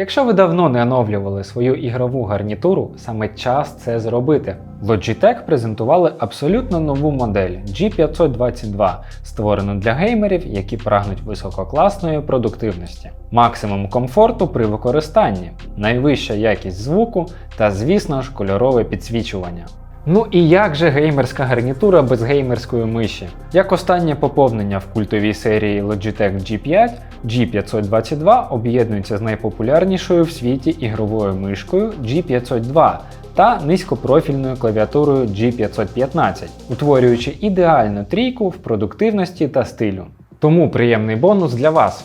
Якщо ви давно не оновлювали свою ігрову гарнітуру, саме час це зробити. Logitech презентували абсолютно нову модель G522, створену для геймерів, які прагнуть висококласної продуктивності, максимум комфорту при використанні, найвища якість звуку та, звісно ж, кольорове підсвічування. Ну і як же геймерська гарнітура без геймерської миші? Як останнє поповнення в культовій серії Logitech G5, G522 об'єднується з найпопулярнішою в світі ігровою мишкою G502 та низькопрофільною клавіатурою G515, утворюючи ідеальну трійку в продуктивності та стилю. Тому приємний бонус для вас.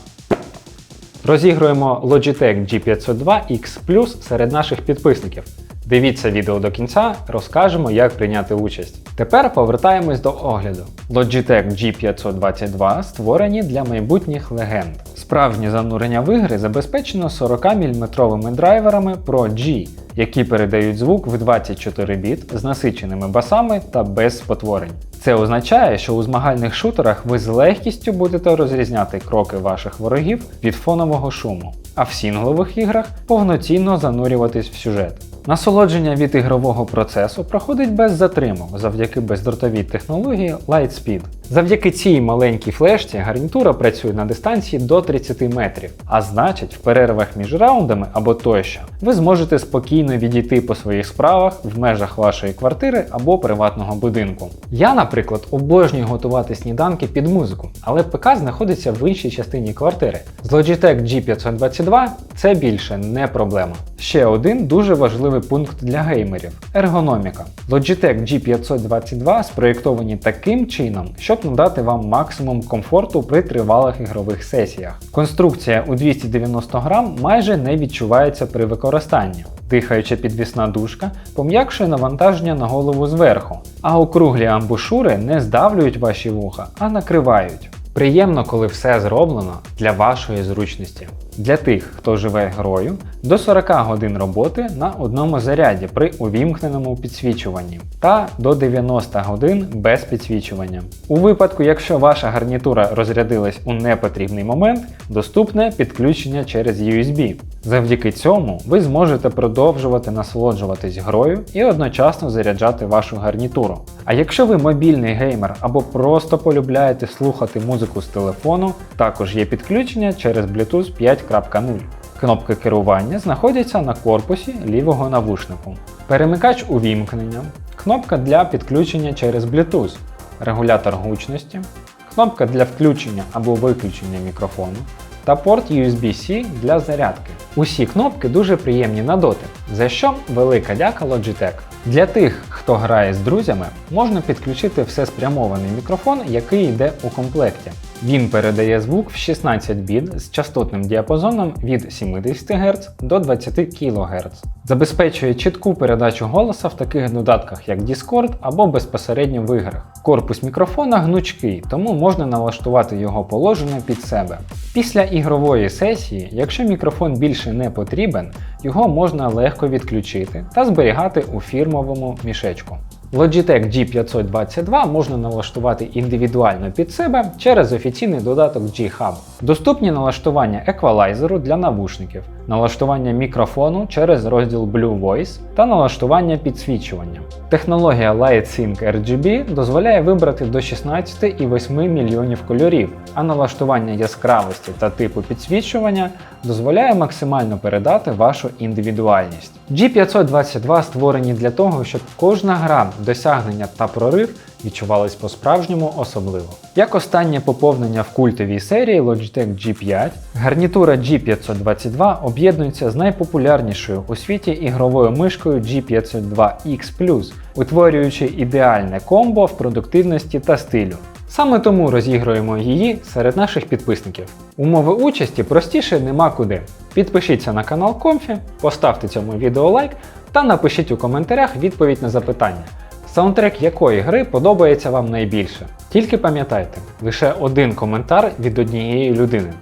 Розігруємо Logitech G502 X Plus серед наших підписників. Дивіться відео до кінця, розкажемо, як прийняти участь. Тепер повертаємось до огляду. Logitech G522 створені для майбутніх легенд. Справжнє занурення в ігри забезпечено 40-мм драйверами Pro G, які передають звук в 24 біт з насиченими басами та без спотворень. Це означає, що у змагальних шутерах ви з легкістю будете розрізняти кроки ваших ворогів від фонового шуму, а в сінглових іграх повноцінно занурюватись в сюжет. Насолодження від ігрового процесу проходить без затримок завдяки бездротовій технології Lightspeed. Завдяки цій маленькій флешці гарнітура працює на дистанції до 30 метрів, а значить, в перервах між раундами або тощо ви зможете спокійно відійти по своїх справах в межах вашої квартири або приватного будинку. Я, наприклад, обожнюю готувати сніданки під музику, але ПК знаходиться в іншій частині квартири. З Logitech G522 це більше не проблема. Ще один дуже важливий пункт для геймерів ергономіка. Logitech G522 спроєктовані таким чином, щоб надати вам максимум комфорту при тривалих ігрових сесіях. Конструкція у 290 грам майже не відчувається при використанні. Дихаюча підвісна дужка пом'якшує навантаження на голову зверху, а округлі амбушури не здавлюють ваші вуха, а накривають. Приємно, коли все зроблено для вашої зручності. Для тих, хто живе грою, до 40 годин роботи на одному заряді при увімкненому підсвічуванні та до 90 годин без підсвічування. У випадку, якщо ваша гарнітура розрядилась у непотрібний момент, доступне підключення через USB. Завдяки цьому ви зможете продовжувати насолоджуватись грою і одночасно заряджати вашу гарнітуру. А якщо ви мобільний геймер або просто полюбляєте слухати музику з телефону, також є підключення через Bluetooth 5.0. Кнопки керування знаходяться на корпусі лівого навушнику. Перемикач увімкнення, кнопка для підключення через Bluetooth, регулятор гучності, кнопка для включення або виключення мікрофону та порт USB-C для зарядки. Усі кнопки дуже приємні на дотик, за що велика дяка Logitech. Для тих, хто грає з друзями, можна підключити всеспрямований мікрофон, який йде у комплекті. Він передає звук в 16 біт з частотним діапазоном від 70 Гц до 20 кГц. Забезпечує чітку передачу голоса в таких додатках, як Discord або безпосередньо в іграх. Корпус мікрофона гнучкий, тому можна налаштувати його положення під себе. Після ігрової сесії, якщо мікрофон більше не потрібен, його можна легко відключити та зберігати у фірмовому мішечку. Logitech G522 можна налаштувати індивідуально під себе через офіційний додаток G-Hub. Доступні налаштування еквалайзеру для навушників, налаштування мікрофону через розділ Blue Voice та налаштування підсвічування. Технологія LightSync RGB дозволяє вибрати до 16,8 мільйонів кольорів, а налаштування яскравості та типу підсвічування дозволяє максимально передати вашу індивідуальність. G522 створені для того, щоб кожна гра, досягнення та прорив відчувались по-справжньому особливо. Як останнє поповнення в культовій серії Logitech G5, гарнітура G522 об'єднується з найпопулярнішою у світі ігровою мишкою G502X, утворюючи ідеальне комбо в продуктивності та стилю. Саме тому розігруємо її серед наших підписників. Умови участі простіше нема куди. Підпишіться на канал Комфі, поставте цьому відео лайк та напишіть у коментарях відповідь на запитання. Саундтрек якої гри подобається вам найбільше. Тільки пам'ятайте, лише один коментар від однієї людини.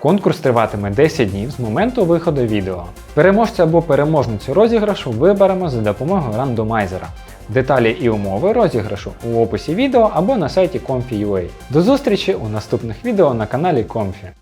Конкурс триватиме 10 днів з моменту виходу відео. Переможця або переможницю розіграшу виберемо за допомогою рандомайзера. Деталі і умови розіграшу у описі відео або на сайті Comfy.ua. До зустрічі у наступних відео на каналі Comfy.